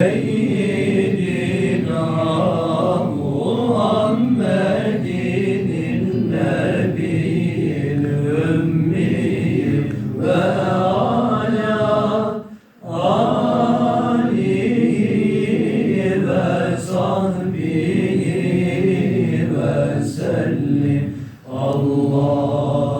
Seyyidina Muhammedin Nebiyyil Ümmi ve ala alihi ve Allahümme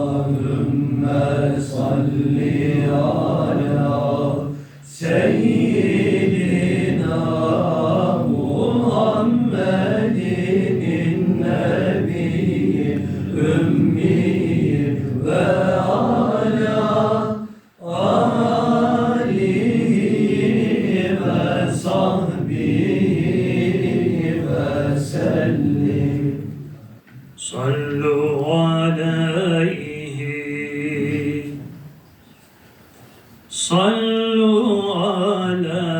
Sallu aleyhi.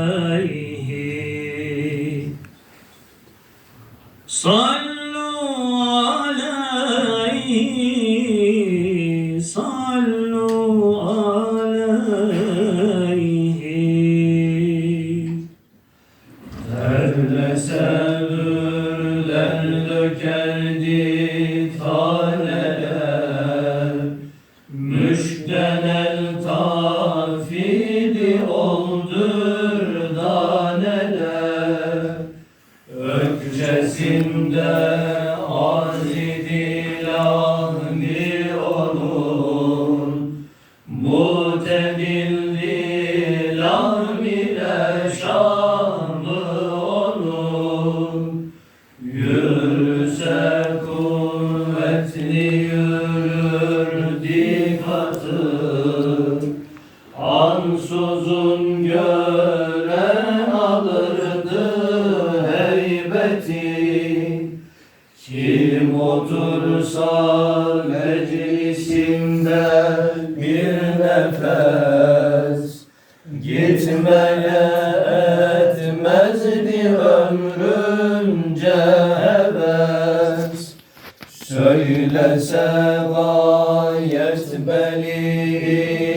Sallu aleyhi Sallu aleyhi. Terlese ürler dökerdi taneler Müşkten el Ansuzun gören alırdı heybeti. Kim otursa meclisinde bir nefes. Gitmeye etmezdi ömrünce heves. Söylese gayet beli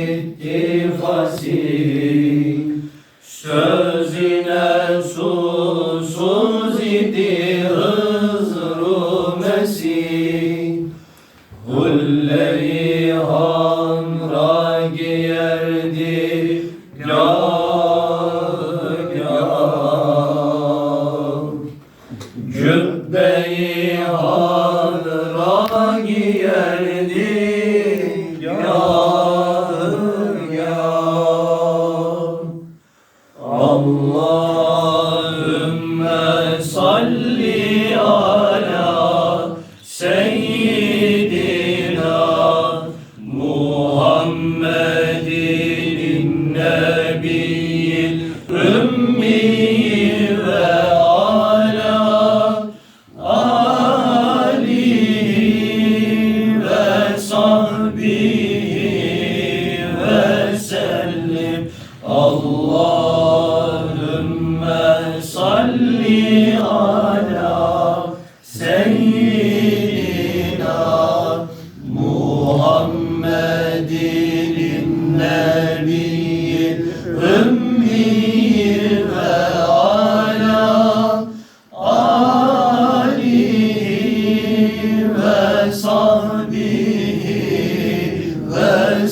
Sözüne susuz idi Hızr-ı Mesih. Hulleri hamra giyerdi Gah gah. Cübbe-i harra giyerdi Allahümme salli ala seyyidina Muhammedin nebiyyil ümmi ve ala alihi ve sahbihi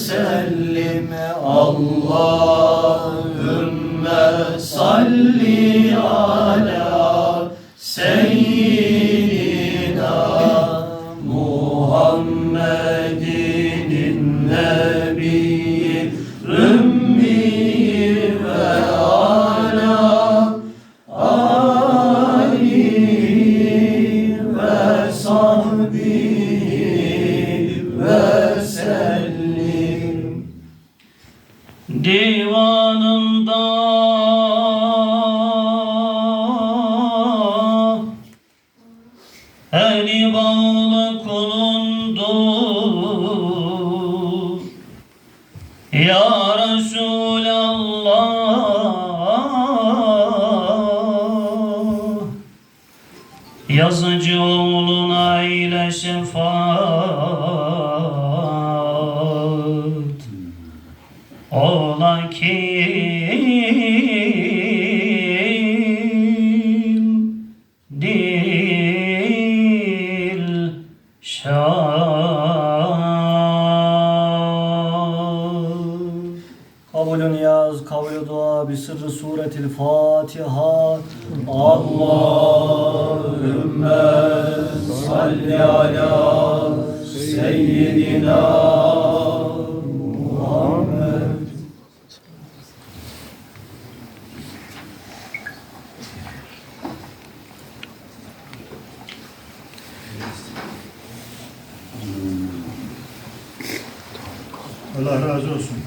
sellim Allahümme Divanında. Eli bağlı kulundu. Ya Resulallah Yazıcı oğluna ile şefaat kim yaz, kabulü dua, bir sırrı suretil Fatiha. Allahümme salli ala seyyidina Allah razı olsun.